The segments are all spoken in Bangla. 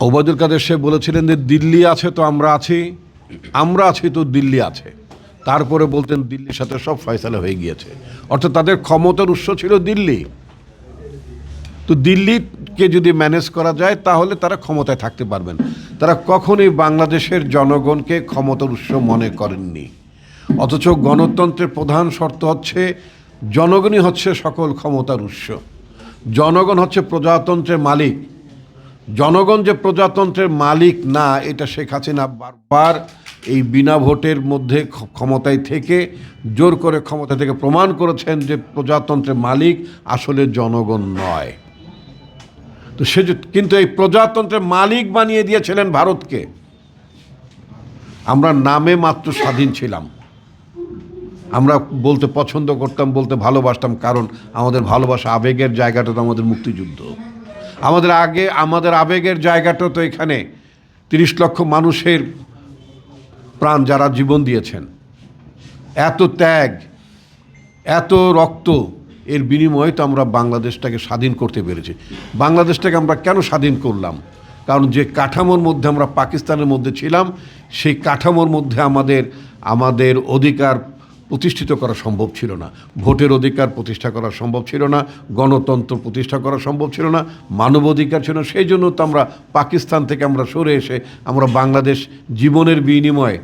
ওবায়দুল কাদের সে বলেছিলেন যে, দিল্লি আছে তো আমরা আছি আমরা আছি তো দিল্লি আছে। তারপরে বলতেন, দিল্লির সাথে সব ফয়সালা হয়ে গিয়েছে। অর্থাৎ তাদের ক্ষমতার উৎস ছিল দিল্লি। তো দিল্লিকে যদি ম্যানেজ করা যায়, তাহলে তারা ক্ষমতায় থাকতে পারবেন। তারা কখনোই বাংলাদেশের জনগণকে ক্ষমতার উৎস মনে করেননি। অথচ গণতন্ত্রের প্রধান শর্ত হচ্ছে, জনগণই হচ্ছে সকল ক্ষমতার উৎস। জনগণ হচ্ছে প্রজাতন্ত্রের মালিক। জনগণ যে প্রজাতন্ত্রের মালিক না, এটা শেখ হাসিনা বারবার এই বিনা ভোটের মধ্যে ক্ষমতায় থেকে, জোর করে ক্ষমতা থেকে প্রমাণ করেছেন যে প্রজাতন্ত্রের মালিক আসলে জনগণ নয়। তো সে কিন্তু এই প্রজাতন্ত্রের মালিক বানিয়ে দিয়েছিলেন ভারতকে। আমরা নামে মাত্র স্বাধীন ছিলাম। আমরা বলতে পছন্দ করতাম, বলতে ভালোবাসতাম, কারণ আমাদের ভালোবাসা আবেগের জায়গাটা তো আমাদের মুক্তিযুদ্ধ। আমাদের আগে, আমাদের আবেগের জায়গাটা তো এখানে। তিরিশ লক্ষ মানুষের প্রাণ যারা জীবন দিয়েছেন। এত ত্যাগ, এত রক্ত, এর বিনিময়ে তো আমরা বাংলাদেশটাকে স্বাধীন করতে পেরেছি। বাংলাদেশটাকে আমরা কেন স্বাধীন করলাম? কারণ যে কাঠামোর মধ্যে আমরা পাকিস্তানের মধ্যে ছিলাম, সেই কাঠামোর মধ্যে আমাদের আমাদের অধিকার প্রতিষ্ঠিত করা সম্ভব ছিল না। ভোটের অধিকার প্রতিষ্ঠা করা সম্ভব ছিল না। গণতন্ত্র প্রতিষ্ঠা করা সম্ভব ছিল না। মানব অধিকার ছিল না। সেই জন্য তো আমরা পাকিস্তান থেকে আমরা সরে এসে আমরা বাংলাদেশ জীবনের বিনিময়ে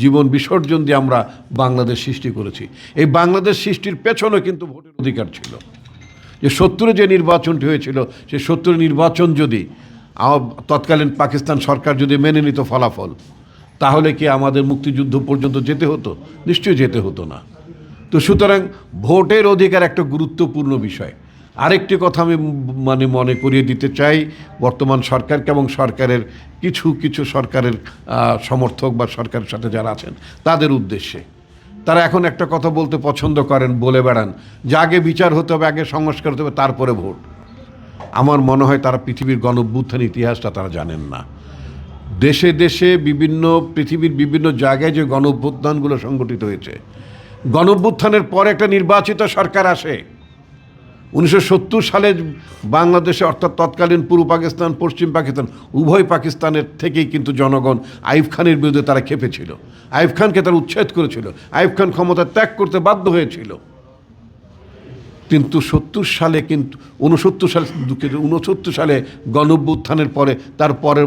জীবন বিসর্জন দিয়ে আমরা বাংলাদেশ সৃষ্টি করেছি। এই বাংলাদেশ সৃষ্টির পেছনে কিন্তু ভোটের অধিকার ছিল। যে সত্তরে যে নির্বাচনটি হয়েছিল, সেই সত্তরের নির্বাচন যদি তৎকালীন পাকিস্তান সরকার যদি মেনে নিত ফলাফল তাহলে কি আমাদের মুক্তিযুদ্ধ পর্যন্ত যেতে হতো? নিশ্চয়ই যেতে হতো না। তো সুতরাং ভোটের অধিকার একটা গুরুত্বপূর্ণ বিষয়। আরেকটি কথা আমি মানে মনে করিয়ে দিতে চাই, বর্তমান সরকারকে এবং সরকারের কিছু কিছু সরকারের সমর্থক বা সরকারের সাথে যারা আছেন, তাদের উদ্দেশ্যে। তারা এখন একটা কথা বলতে পছন্দ করেন, বলে বেড়ান, যে আগে বিচার হতে হবে, আগে সংস্কার হতে হবে, তারপরে ভোট। আমার মনে হয় তারা পৃথিবীর গণভ্যুত্থান ইতিহাসটা তারা জানেন না। দেশে দেশে বিভিন্ন, পৃথিবীর বিভিন্ন জায়গায় যে গণভ্যুত্থানগুলো সংগঠিত হয়েছে। গণভ্যুত্থানের পরে একটা নির্বাচিত সরকার আসে। উনিশশো সত্তর সালে বাংলাদেশে, অর্থাৎ তৎকালীন পূর্ব পাকিস্তান, পশ্চিম পাকিস্তান, উভয় পাকিস্তানের থেকেই কিন্তু জনগণ আইব খানের বিরুদ্ধে তারা খেপেছিল। আইব খানকে তারা উচ্ছেদ করেছিল। আইব খান ক্ষমতা ত্যাগ করতে বাধ্য হয়েছিল। কিন্তু সত্তর সালে কিন্তু উনসত্তর সালে দুঃখিত উনসত্তর সালে গণভ্যুত্থানের পরে, তার পরের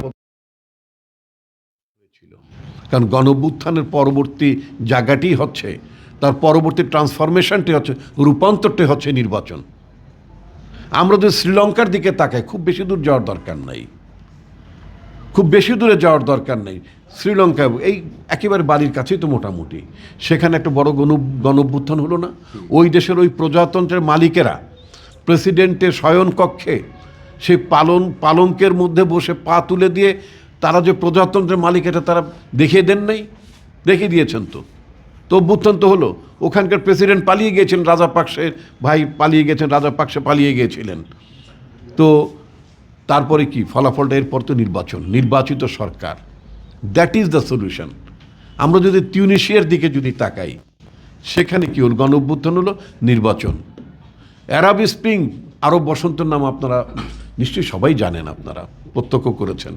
কারণ গণভ্যুত্থানের পরবর্তী জায়গাটি হচ্ছে, তার পরবর্তী ট্রান্সফরমেশনটি হচ্ছে, রূপান্তরটি হচ্ছে নির্বাচন। আমরা যদি শ্রীলঙ্কার দিকে তাকাই, খুব বেশি দূর যাওয়ার দরকার নাই। খুব বেশি দূরে যাওয়ার দরকার নেই। শ্রীলঙ্কা, এই একেবারে বাড়ির কাছেই তো মোটামুটি। সেখানে একটা বড় গণ, গণভ্যুত্থান হলো না। ওই দেশের ওই প্রজাতন্ত্রের মালিকেরা, প্রেসিডেন্টের শয়নকক্ষে সেই পালন, পালঙ্কের মধ্যে বসে পা তুলে দিয়ে তারা যে প্রজাতন্ত্রের মালিক, এটা তারা দেখিয়ে দেন নাই, দেখিয়ে দিয়েছেন তো। তো অভ্যুত্থান তো হলো। ওখানকার প্রেসিডেন্ট পালিয়ে গিয়েছেন, রাজা পাকসের ভাই পালিয়ে গেছেন রাজা পাকসে পালিয়ে গিয়েছিলেন। তো তারপরে কি? ফলাফলটা এরপর তো নির্বাচন, নির্বাচিত সরকার। দ্যাট ইজ দ্য সলিউশন আমরা যদি টিউনিশিয়ার দিকে যদি তাকাই, সেখানে কি হল গণ অভ্যুত্থান হলো? নির্বাচন। অ্যারাব স্প্রিং আরব বসন্তের নাম আপনারা নিশ্চয়ই সবাই জানেন আপনারা, প্রত্যক্ষ করেছেন।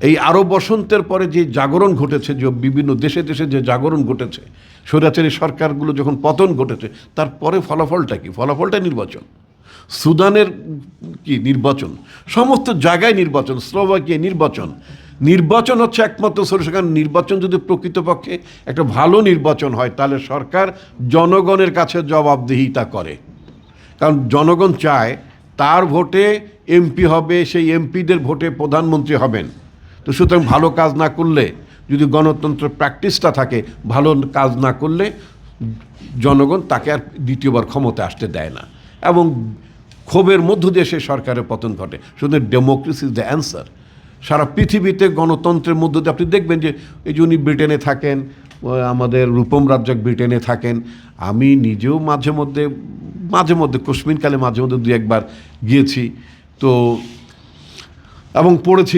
এই আরব বসন্তের পরে যে জাগরণ ঘটেছে, যে বিভিন্ন দেশে দেশে যে জাগরণ ঘটেছে, স্বৈরাচারী সরকারগুলো যখন পতন ঘটেছে, তারপরে ফলাফলটা কি? ফলাফলটা নির্বাচন। সুদানের কি নির্বাচন? সমস্ত জায়গায় নির্বাচন, স্লোভাকিয়া নির্বাচন। নির্বাচন হচ্ছে একমাত্র কারণ নির্বাচন যদি প্রকৃতপক্ষে একটা ভালো নির্বাচন হয়, তাহলে সরকার জনগণের কাছে জবাবদিহিতা করে। কারণ জনগণ চায় তার ভোটে এমপি হবে, সেই এমপিদের ভোটে প্রধানমন্ত্রী হবেন। তো সুতরাং ভালো কাজ না করলে, যদি গণতন্ত্র প্র্যাকটিসটা থাকে, ভালো কাজ না করলে জনগণ তাকে আর দ্বিতীয়বার ক্ষমতা আসতে দেয় না। এবং ক্ষোভের মধ্য দিয়ে সে সরকারের পতন ঘটে। শুধু ডেমোক্রেসি ইজ দ্য অ্যান্সার সারা পৃথিবীতে গণতন্ত্রের মধ্য দিয়ে আপনি দেখবেন যে, এই যে উনি ব্রিটেনে থাকেন আমাদের রূপম রাজ্জাক ব্রিটেনে থাকেন, আমি নিজেও মাঝে মধ্যে মাঝে মধ্যে কালে মাঝে মধ্যে দু একবার গিয়েছি। তো এবং পড়েছি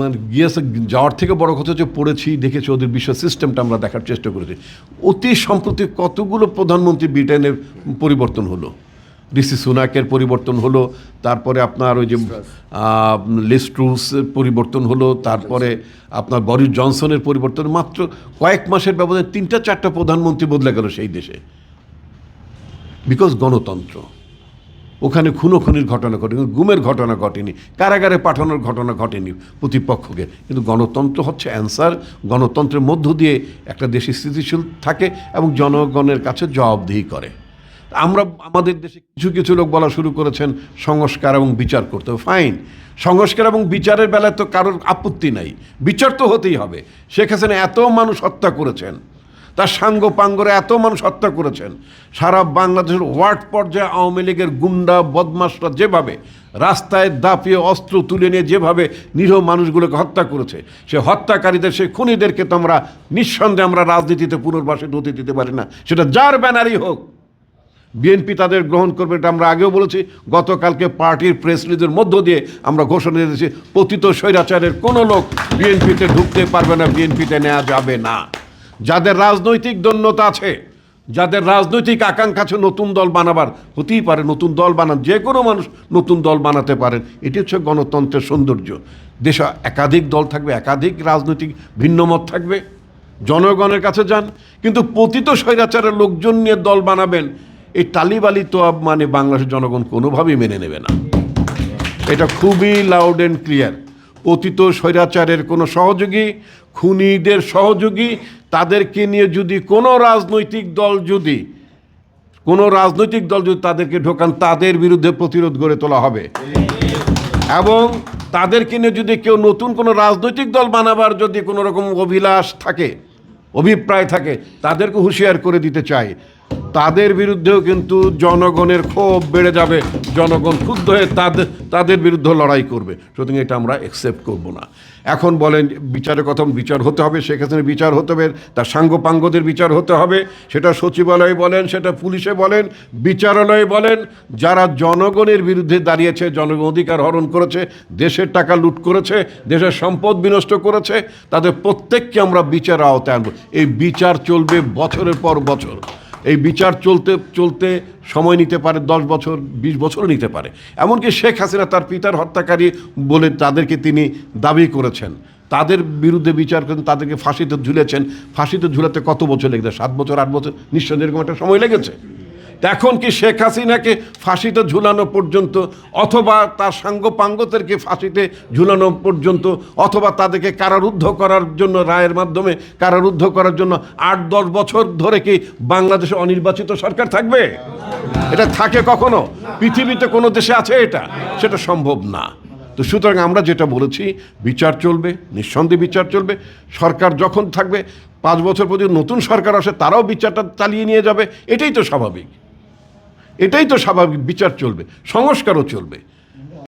মানে গিয়েছে যাওয়ার থেকে বড় কথা হচ্ছে পড়েছি দেখেছি ওদের বিশ্ব সিস্টেমটা আমরা দেখার চেষ্টা করেছি। অতি সম্প্রতি কতগুলো প্রধানমন্ত্রী ব্রিটেনের পরিবর্তন হলো। ঋষি সুনাকের পরিবর্তন হলো তারপরে আপনার ওই যে লিস্ট্রুস পরিবর্তন হলো তারপরে আপনার বরিস জনসনের পরিবর্তন মাত্র কয়েক মাসের ব্যবধানে তিনটা চারটা প্রধানমন্ত্রী বদলে গেল সেই দেশে। বিকজ গণতন্ত্র। ওখানে খুনোখুনির ঘটনা ঘটেনি, গুমের ঘটনা ঘটেনি, কারাগারে পাঠানোর ঘটনা ঘটেনি প্রতিপক্ষকে। কিন্তু গণতন্ত্র হচ্ছে অ্যান্সার, গণতন্ত্রের মধ্য দিয়ে একটা দেশ স্থিতিশীল থাকে এবং জনগণের কাছে জবাবদিহি করে। আমরা, আমাদের দেশে কিছু কিছু লোক বলা শুরু করেছেন সংস্কার এবং বিচার করতে। ফাইন সংস্কার এবং বিচারের বেলায় তো কারোর আপত্তি নাই। বিচার তো হতেই হবে। শেখ হাসিনা এত মানুষ হত্যা করেছেন। তার সাঙ্গ পাঙ্গরে এত মানুষ হত্যা করেছেন। সারা বাংলাদেশের ওয়ার্ড পর্যায়ে আওয়ামী লীগের গুন্ডা বদমাসরা যেভাবে রাস্তায় দাপিয়ে অস্ত্র তুলে নিয়ে যেভাবে নিরীহ মানুষগুলোকে হত্যা করেছে, সে হত্যাকারীদের সেই খুনিদেরকে তো আমরা নিঃসন্দেহে আমরা রাজনীতিতে পুনর্বাসে হতে দিতে পারি না। সেটা যার ব্যানারই হোক। বিএনপি তাদের গ্রহণ করবে এটা আমরা আগেও বলেছি। গতকালকে পার্টির প্রেস রিলিজের মধ্য দিয়ে আমরা ঘোষণা দিয়েছি, পতিত স্বৈরাচারের কোনো লোক বিএনপিতে ঢুকতে পারবে না, বিএনপিতে নেওয়া যাবে না। যাদের রাজনৈতিক দন্যতা আছে, যাদের রাজনৈতিক আকাঙ্ক্ষা আছে, নতুন দল বানাবার, হতেই পারে নতুন দল বানান, যে কোনো মানুষ নতুন দল বানাতে পারেন। এটি হচ্ছে গণতন্ত্রের সৌন্দর্য। দেশে একাধিক দল থাকবে, একাধিক রাজনৈতিক ভিন্নমত থাকবে। জনগণের কাছে যান। কিন্তু পতিত স্বৈরাচারের লোকজন নিয়ে দল বানাবেন, এই টালিবালি তো মানে বাংলাদেশের জনগণ কোনোভাবেই মেনে নেবে না। এটা খুবই লাউড অ্যান্ড ক্লিয়ার পতিত স্বৈরাচারের কোনো সহযোগী, খুনিদের সহযোগী তাদেরকে নিয়ে যদি কোনো রাজনৈতিক দল যদি, কোনো রাজনৈতিক দল যদি তাদেরকে ঢোকান, তাদের বিরুদ্ধে প্রতিরোধ গড়ে তোলা হবে। এবং তাদেরকে নিয়ে যদি কেউ নতুন কোনো রাজনৈতিক দল বানাবার যদি কোনো রকম অভিলাষ থাকে, অভিপ্রায় থাকে, তাদেরকে হুঁশিয়ার করে দিতে চাই। তাদের বিরুদ্ধেও কিন্তু জনগণের ক্ষোভ বেড়ে যাবে। জনগণ ক্ষুব্ধ হয়ে তাদের তাদের বিরুদ্ধে লড়াই করবে। সুতরাং এটা আমরা অ্যাকসেপ্ট করব না। এখন বলেন, বিচারের কথা বিচার হতে হবে সেক্ষেত্রে বিচার হতে হবে, তার সাঙ্গপাঙ্গদের বিচার হতে হবে, সেটা সচিবালয়ে বলেন, সেটা পুলিশে বলেন, বিচারালয়ে বলেন, যারা জনগণের বিরুদ্ধে দাঁড়িয়েছে, জনগণ অধিকার হরণ করেছে, দেশের টাকা লুট করেছে, দেশের সম্পদ বিনষ্ট করেছে, তাদের প্রত্যেককে আমরা বিচার আওতায় আনব। এই বিচার চলবে বছরের পর বছর। এই বিচার চলতে চলতে সময় নিতে পারে, দশ বছর, বিশ বছরও নিতে পারে। এমনকি শেখ হাসিনা তার পিতার হত্যাকারী বলে তাদেরকে তিনি দাবি করেছেন। তাদের বিরুদ্ধে বিচার করেন, তাদেরকে ফাঁসিতে ঝুলেছেন। ফাঁসিতে ঝুলাতে কত বছর লেগেছে? সাত বছর, আট বছর? নিশ্চয়ই এরকম একটা সময় লেগেছে। এখন কি শেখ হাসিনাকে ফাঁসিতে ঝুলানো পর্যন্ত, অথবা তার সাঙ্গপাঙ্গদেরকে ফাঁসিতে ঝুলানো পর্যন্ত, অথবা তাদেরকে কারারুদ্ধ করার জন্য, রায়ের মাধ্যমে কারারুদ্ধ করার জন্য আট দশ বছর ধরে কি বাংলাদেশে অনির্বাচিত সরকার থাকবে? এটা থাকে কখনো? পৃথিবীতে কোনো দেশে আছে এটা? সেটা সম্ভব না। তো সুতরাং আমরা যেটা বলেছি, বিচার চলবে, নিঃসন্দেহে বিচার চলবে। সরকার যখন থাকবে, পাঁচ বছর পর্যন্ত নতুন সরকার আসে, তারাও বিচারটা চালিয়ে নিয়ে যাবে। এটাই তো স্বাভাবিক। এটাই তো স্বাভাবিক বিচার চলবে সংস্কারও চলবে।